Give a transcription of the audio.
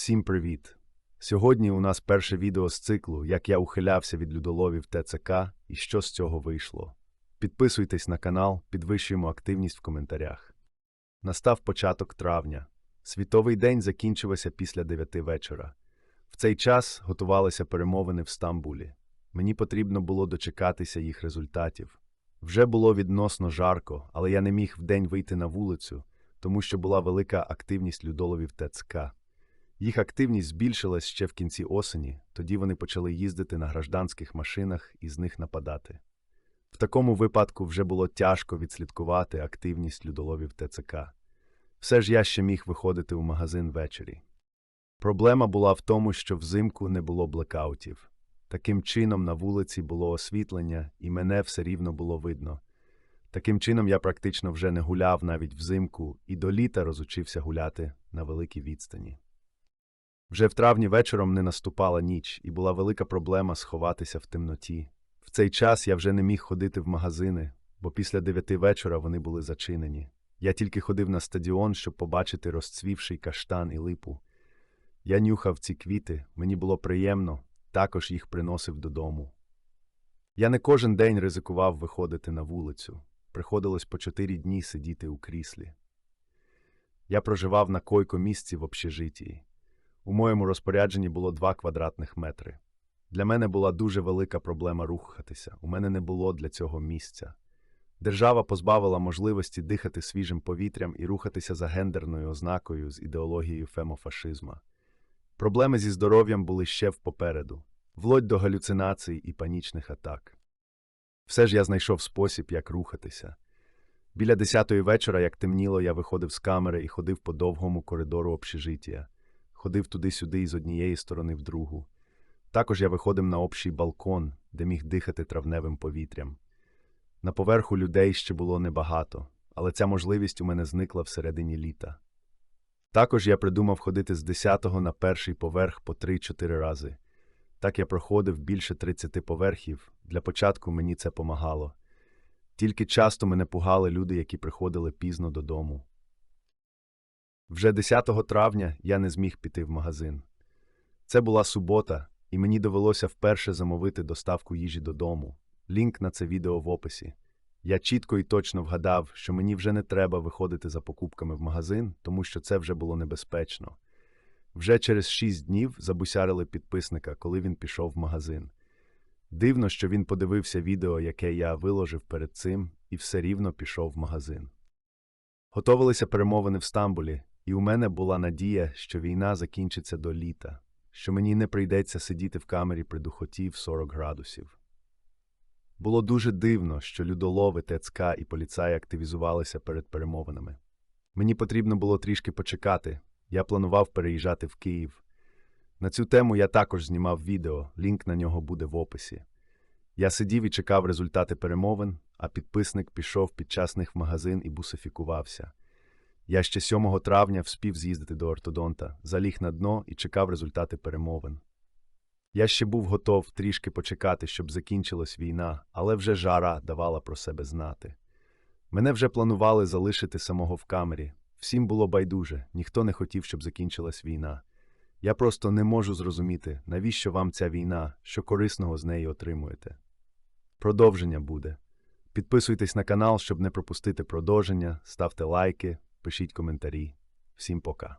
Всім привіт! Сьогодні у нас перше відео з циклу, як я ухилявся від людоловів ТЦК і що з цього вийшло. Підписуйтесь на канал, підвищуємо активність в коментарях. Настав початок травня. Світовий день закінчився після 9 вечора. В цей час готувалися перемовини в Стамбулі. Мені потрібно було дочекатися їх результатів. Вже було відносно жарко, але я не міг вдень вийти на вулицю, тому що була велика активність людоловів ТЦК. Їх активність збільшилась ще в кінці осені, тоді вони почали їздити на гражданських машинах і з них нападати. В такому випадку вже було тяжко відслідкувати активність людоловів ТЦК. Все ж я ще міг виходити у магазин ввечері. Проблема була в тому, що взимку не було блекаутів. Таким чином на вулиці було освітлення, і мене все рівно було видно. Таким чином я практично вже не гуляв навіть взимку і до літа розучився гуляти на великій відстані. Вже в травні вечором не наступала ніч, і була велика проблема сховатися в темноті. В цей час я вже не міг ходити в магазини, бо після дев'яти вечора вони були зачинені. Я тільки ходив на стадіон, щоб побачити розцвівший каштан і липу. Я нюхав ці квіти, мені було приємно, також їх приносив додому. Я не кожен день ризикував виходити на вулицю. Приходилось по чотири дні сидіти у кріслі. Я проживав на койко-місці в общежитії. У моєму розпорядженні було два квадратних метри. Для мене була дуже велика проблема рухатися. У мене не було для цього місця. Держава позбавила можливості дихати свіжим повітрям і рухатися за гендерною ознакою з ідеологією фемофашизма. Проблеми зі здоров'ям були ще впопереду, вплоть до галюцинацій і панічних атак. Все ж я знайшов спосіб, як рухатися. Біля десятої вечора, як темніло, я виходив з камери і ходив по довгому коридору общежиття. Ходив туди-сюди із однієї сторони в другу. Також я виходив на общий балкон, де міг дихати травневим повітрям. На поверху людей ще було небагато, але ця можливість у мене зникла всередині літа. Також я придумав ходити з 10-го на перший поверх по 3-4 рази. Так я проходив більше 30 поверхів. Для початку мені це помагало. Тільки часто мене пугали люди, які приходили пізно додому. Вже 10 травня я не зміг піти в магазин. Це була субота, і мені довелося вперше замовити доставку їжі додому. Лінк на це відео в описі. Я чітко і точно вгадав, що мені вже не треба виходити за покупками в магазин, тому що це вже було небезпечно. Вже через шість днів забусярили підписника, коли він пішов в магазин. Дивно, що він подивився відео, яке я виложив перед цим, і все рівно пішов в магазин. Готовилися перемовини в Стамбулі, і у мене була надія, що війна закінчиться до літа, що мені не прийдеться сидіти в камері при духоті в 40 градусів. Було дуже дивно, що людолови, ТЦК і поліцаї активізувалися перед перемовинами. Мені потрібно було трішки почекати. Я планував переїжджати в Київ. На цю тему я також знімав відео, лінк на нього буде в описі. Я сидів і чекав результати перемовин, а підписник пішов під час них в магазин і бусифікувався. Я ще 7 травня вспів з'їздити до ортодонта, заліг на дно і чекав результати перемовин. Я ще був готов трішки почекати, щоб закінчилась війна, але вже жара давала про себе знати. Мене вже планували залишити самого в камері. Всім було байдуже, ніхто не хотів, щоб закінчилась війна. Я просто не можу зрозуміти, навіщо вам ця війна, що корисного з неї отримуєте. Продовження буде. Підписуйтесь на канал, щоб не пропустити продовження, ставте лайки, пишіть коментарі. Всім пока.